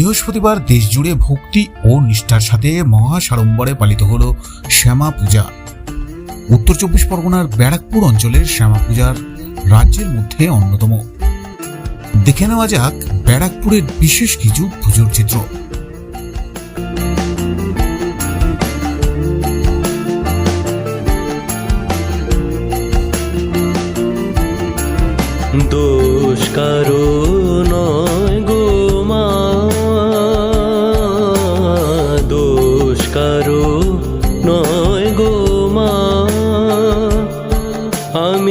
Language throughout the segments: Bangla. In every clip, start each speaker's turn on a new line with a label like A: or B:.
A: বৃহস্পতিবার দেশজুড়ে ভক্তি ও নিষ্ঠার সাথে মহাসাড়ম্বরে পালিত হল শ্যামা পূজা। উত্তর চব্বিশ পরগনার ব্যারাকপুর অঞ্চলের শ্যামা পূজার রাজ্যের মধ্যে অন্যতম। দেখে নেওয়া যাক ব্যারাকপুরের বিশেষ কিছু পুজোর চিত্র।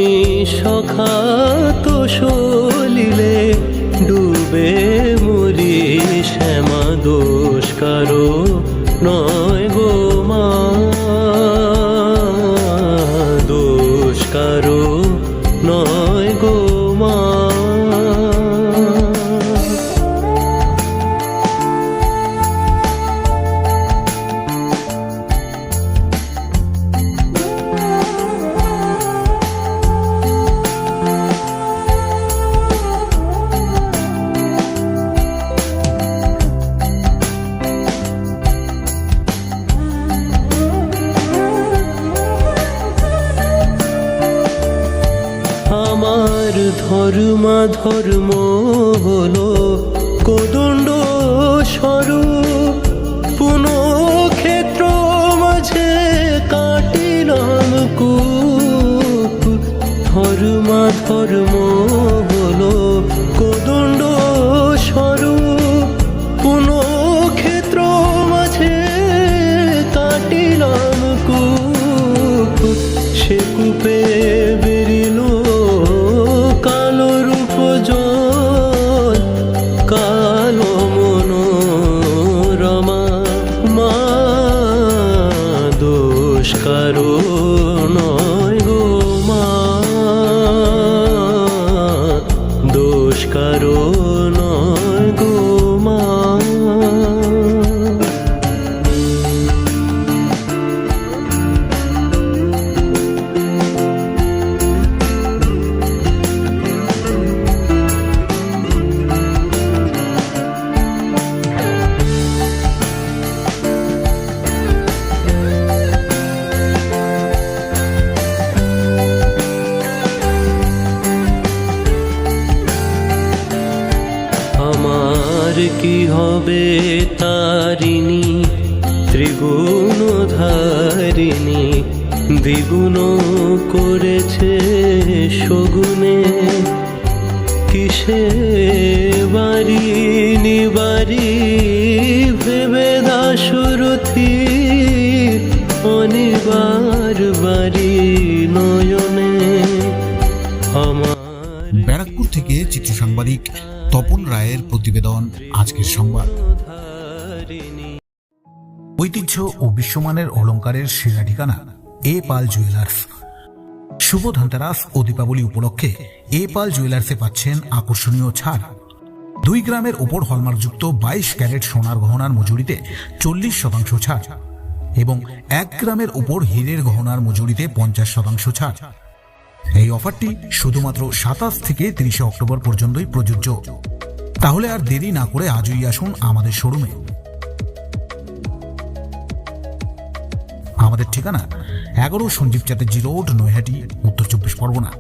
B: আমি সখাত সলিলে ডুবে মরি শ্যামা দোষ কারও নয় গো মা দোষ কারও আমার ধর্মা, ধর্ম হলো কোদণ্ড স্বরূপ। পুন ক্ষেত্র মাঝে কাটিলাম কূপ। ধর্মা, ধর্ম হলো কোদণ্ড স্বরূপ। কি হবে তারিণী ত্রিগুণ ধারিণী দ্বিগুণ করেছে সগুনে কিসে বাড়ি নিবারি ভেবে দাসরথী, অনিবার বাড়ি নয়নে। আমার
A: ব্যারাকপুর থেকে চিত্র সাংবাদিক তপন রায়ের প্রতিবেদন আজকের সংবাদ। ঐতিহ্য ও বিশ্বমানের অলঙ্কারের সেরা ঠিকানা এ পাল জুয়েলার্স। শুভ ধনতেরাস ও দীপাবলি উপলক্ষে এ পাল জুয়েলার্সে পাচ্ছেন আকর্ষণীয় ছাড়। দুই গ্রামের ওপর হলমার্কযুক্ত বাইশ ক্যারেট সোনার গহনার মজুরিতে চল্লিশ শতাংশ ছাড় এবং এক গ্রামের ওপর হীরের গহনার মজুরিতে পঞ্চাশ শতাংশ ছাড়। এই অফারটি শুধুমাত্র সাতাশ থেকে তিরিশে অক্টোবর পর্যন্তই প্রযোজ্য। তাহলে আর দেরি না করে আজই আসুন আমাদের শোরুমে। আমাদের ঠিকানা এগারো সঞ্জীব চ্যাটার্জি রোড, নৈহাটি, উত্তর চব্বিশ পরগনা।